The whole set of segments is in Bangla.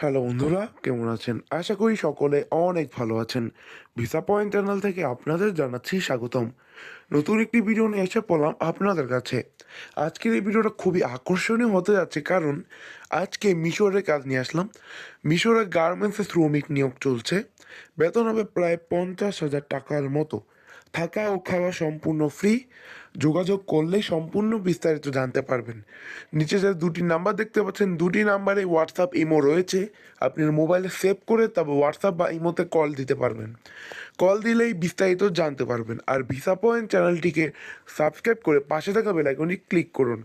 হ্যালো বন্ধুরা, কেমন আছেন? আশা করি সকলে অনেক ভালো আছেন। ভিসা পয়েন্ট চ্যানেল থেকে আপনাদের জানাচ্ছি স্বাগতম। নতুন একটি ভিডিও নিয়ে এসে পড়লাম আপনাদের কাছে। আজকের এই ভিডিওটা খুবই আকর্ষণীয় হতে যাচ্ছে কারণ আজকে মিশরের কাজ নিয়ে আসলাম। মিশরের গার্মেন্টসে শ্রমিক নিয়োগ চলছে। বেতন হবে প্রায় পঞ্চাশ হাজার টাকার মতো। থাকা ও খাওয়া সম্পূর্ণ ফ্রি যোগাযোগ করলেই সম্পূর্ণ বিস্তারিত জানতে পারবেন। নিচে যে দুটি নাম্বার দেখতে পাচ্ছেন, দুটি নাম্বারে হোয়াটসঅ্যাপ ইমো রয়েছে। আপনার মোবাইলে সেভ করে তবে হোয়াটসঅ্যাপ বা ইমোতে কল দিতে পারবেন। কল দিলেই বিস্তারিত জানতে পারবেন। আর ভিসা পয়েন্ট চ্যানেলটিকে সাবস্ক্রাইব করে পাশে থাকা বেলাইকনটি ক্লিক করুন।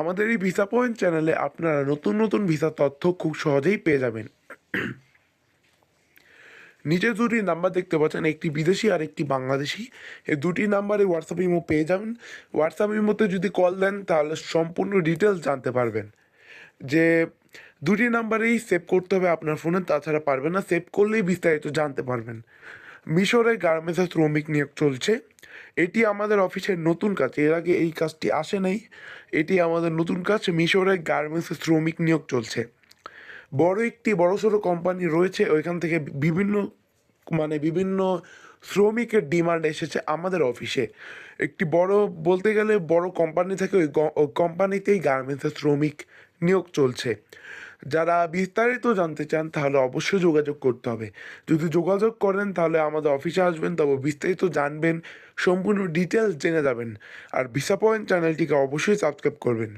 আমাদের এই ভিসা পয়েন্ট চ্যানেলে আপনারা নতুন নতুন ভিসা তথ্য খুব সহজেই পেয়ে যাবেন। নিচে দুটি নাম্বার দেখতে পাচ্ছেন, একটি বিদেশি আর একটি বাংলাদেশি। এই দুটি নাম্বারে হোয়াটসঅ্যাপ ইমো পেয়ে যাবেন। হোয়াটসঅ্যাপ ইমোতে যদি কল দেন, তাহলে সম্পূর্ণ ডিটেলস জানতে পারবেন। যে দুটি নাম্বারেই সেভ করতে হবে আপনার ফোনে তাছাড়া পারবেন না। সেভ করলেই বিস্তারিত জানতে পারবেন। মিশরে গার্মেন্টসের শ্রমিক নিয়োগ চলছে। এটি আমাদের অফিসের নতুন কাজ। এর আগে এই কাজটি আসে নাই। এটি আমাদের নতুন কাজ। মিশরে গার্মেন্টসের শ্রমিক নিয়োগ চলছে। বড় একটি বড় সড়ো কোম্পানি রয়েছে, ওইখান থেকে বিভিন্ন মানে বিভিন্ন শ্রমিকের ডিমান্ড এসেছে আমাদের অফিসে একটি বড়, বলতে গেলে বড় কোম্পানি থেকে ওই কোম্পানিতেই গার্মেন্টসের শ্রমিক নিয়োগ চলছে। যারা বিস্তারিত জানতে চান, তাহলে অবশ্যই যোগাযোগ করতে হবে। যদি যোগাযোগ করেন, তাহলে আমাদের অফিসে আসবেন, তবে বিস্তারিত জানবেন, সম্পূর্ণ ডিটেলস জেনে যাবেন। আর ভিসা পয়েন্ট চ্যানেলটিকে অবশ্যই সাবস্ক্রাইব করবেন।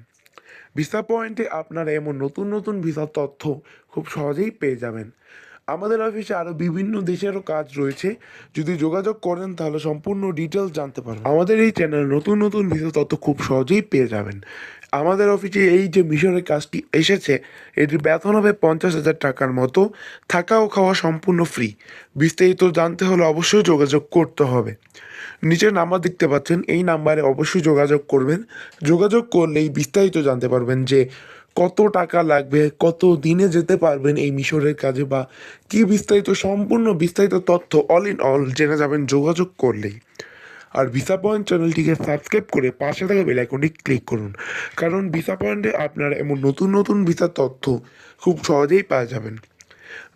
ভিসা পয়েন্টে আপনারা এমন নতুন নতুন ভিসার তথ্য খুব সহজেই পেয়ে যাবেন। আমাদের অফিসে আরও বিভিন্ন দেশেরও কাজ রয়েছে। যদি যোগাযোগ করেন তাহলে সম্পূর্ণ ডিটেলস জানতে পারবেন। আমাদের এই চ্যানেল নতুন নতুন ভিসা তথ্য খুব সহজেই পেয়ে যাবেন। আমাদের অফিসে এই যে মিশরের কাজটি এসেছে, এটির বেতন হবে পঞ্চাশ হাজার টাকার মতো। থাকা ও খাওয়া সম্পূর্ণ ফ্রি বিস্তারিত জানতে হলে অবশ্যই যোগাযোগ করতে হবে। নিচের নাম্বার দেখতে পাচ্ছেন, এই নাম্বারে অবশ্যই যোগাযোগ করবেন। যোগাযোগ করলেই বিস্তারিত জানতে পারবেন যে কত টাকা লাগবে, কত দিনে যেতে পারবেন এই মিশরের কাজে বা কি বিস্তারিত, সম্পূর্ণ বিস্তারিত তথ্য অল ইন অল জেনে যাবেন যোগাযোগ করলেই। আর ভিসা পয়েন্ট চ্যানেলটিকে সাবস্ক্রাইব করে পাশে থাকা বেল আইকনটি ক্লিক করুন। কারণ ভিসা পয়েন্টে আপনারা এমন নতুন নতুন ভিসার তথ্য খুব সহজেই পাওয়া যাবেন।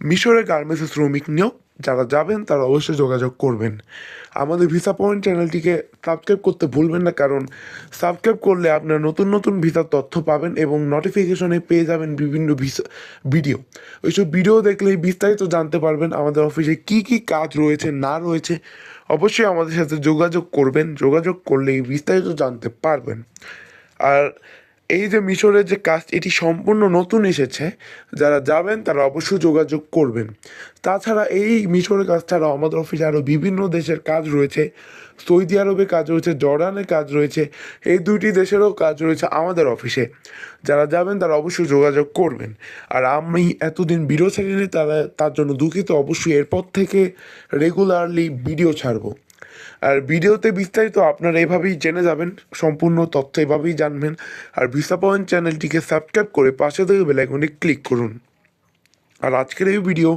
মিশরের গার্মেন্টসের শ্রমিক নিয়োগ যারা যাবেন, তারা অবশ্যই যোগাযোগ করবেন। আমাদের ভিসা পয়েন্ট চ্যানেলটিকে সাবস্ক্রাইব করতে ভুলবেন না, কারণ সাবস্ক্রাইব করলে আপনার নতুন নতুন ভিসার তথ্য পাবেন এবং নোটিফিকেশনে পেয়ে যাবেন বিভিন্ন ভিসা ভিডিও ওইসব ভিডিও দেখলেই বিস্তারিত জানতে পারবেন আমাদের অফিসে কি কি কাজ রয়েছে, না রয়েছে। অবশ্যই আমাদের সাথে যোগাযোগ করবেন, যোগাযোগ করলেই বিস্তারিত জানতে পারবেন। আর এই যে মিশরের যে কাজ, এটি সম্পূর্ণ নতুন এসেছে। যারা যাবেন, তারা অবশ্যই যোগাযোগ করবেন। তাছাড়া এই মিশরের কাজ ছাড়াও আমাদের অফিসে আরও বিভিন্ন দেশের কাজ রয়েছে। সৌদি আরবে কাজ রয়েছে জর্ডানের কাজ রয়েছে। এই দুইটি দেশেরও কাজ রয়েছে আমাদের অফিসে। যারা যাবেন, তারা অবশ্যই যোগাযোগ করবেন। আর আমি এতদিন ভিডিও ছাড়িনি তারা তার জন্য দুঃখিত। অবশ্যই এরপর থেকে রেগুলারলি ভিডিও ছাড়বো। আর ভিডিওতে বিস্তারিত আপনারা এভাবেই জেনে যাবেন, সম্পূর্ণ তথ্য এভাবেই জানবেন। আর ভিসা পয়েন্ট চ্যানেলটিকে সাবস্ক্রাইব করে পাশে থেকে বেলাইকনে ক্লিক করুন। আর আজকের এই ভিডিও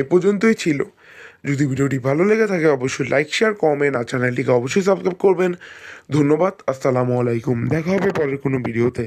এ পর্যন্তই ছিল। যদি ভিডিওটি ভালো লেগে থাকে, অবশ্যই লাইক, শেয়ার, কমেন্ট আর চ্যানেলটিকে অবশ্যই সাবস্ক্রাইব করবেন। ধন্যবাদ, আসসালামু আলাইকুম। দেখা হবে পরের কোনো ভিডিওতে।